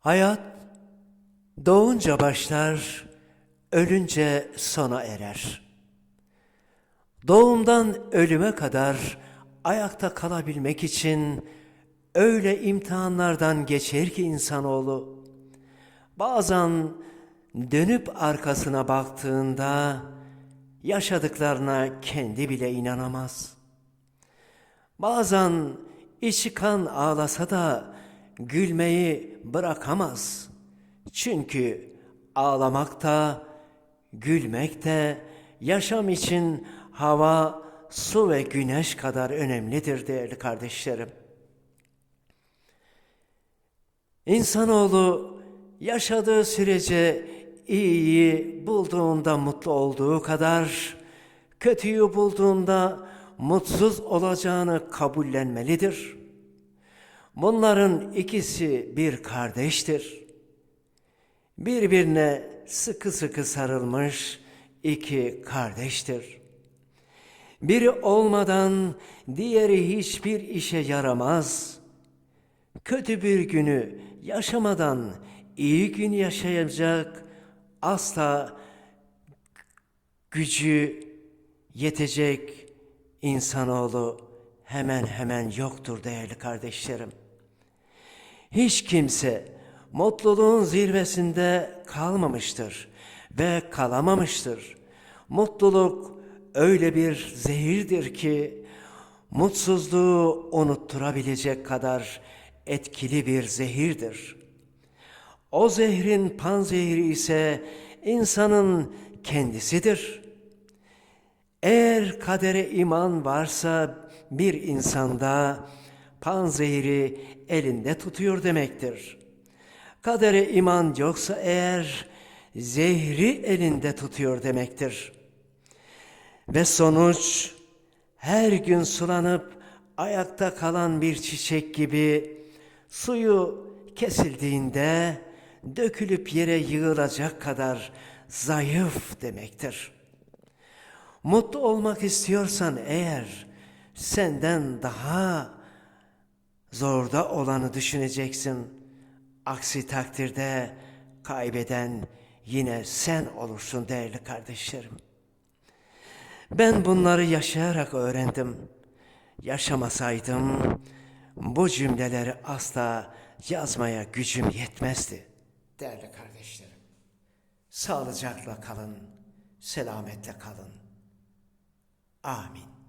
Hayat doğunca başlar, ölünce sona erer. Doğumdan ölüme kadar ayakta kalabilmek için öyle imtihanlardan geçer ki insanoğlu. Bazen dönüp arkasına baktığında yaşadıklarına kendi bile inanamaz. Bazen içi kan ağlasa da gülmeyi bırakamaz. Çünkü ağlamak da gülmek de yaşam için hava, su ve güneş kadar önemlidir değerli kardeşlerim. İnsanoğlu yaşadığı sürece iyiyi bulduğunda mutlu olduğu kadar kötüyü bulduğunda mutsuz olacağını kabullenmelidir. Bunların ikisi bir kardeştir. Birbirine sıkı sıkı sarılmış iki kardeştir. Biri olmadan diğeri hiçbir işe yaramaz. Kötü bir günü yaşamadan iyi gün yaşayacak asla gücü yetecek insanoğlu hemen hemen yoktur değerli kardeşlerim. Hiç kimse mutluluğun zirvesinde kalmamıştır ve kalamamıştır. Mutluluk öyle bir zehirdir ki mutsuzluğu unutturabilecek kadar etkili bir zehirdir. O zehrin panzehiri ise insanın kendisidir. Eğer kadere iman varsa bir insanda panzehiri elinde tutuyor demektir. Kadere iman yoksa eğer zehri elinde tutuyor demektir. Ve sonuç her gün sulanıp ayakta kalan bir çiçek gibi suyu kesildiğinde dökülüp yere yığılacak kadar zayıf demektir. Mutlu olmak istiyorsan eğer senden daha zorda olanı düşüneceksin. Aksi takdirde kaybeden yine sen olursun değerli kardeşlerim. Ben bunları yaşayarak öğrendim. Yaşamasaydım bu cümleleri asla yazmaya gücüm yetmezdi. Değerli kardeşlerim, sağlıcakla kalın, selametle kalın. Amin.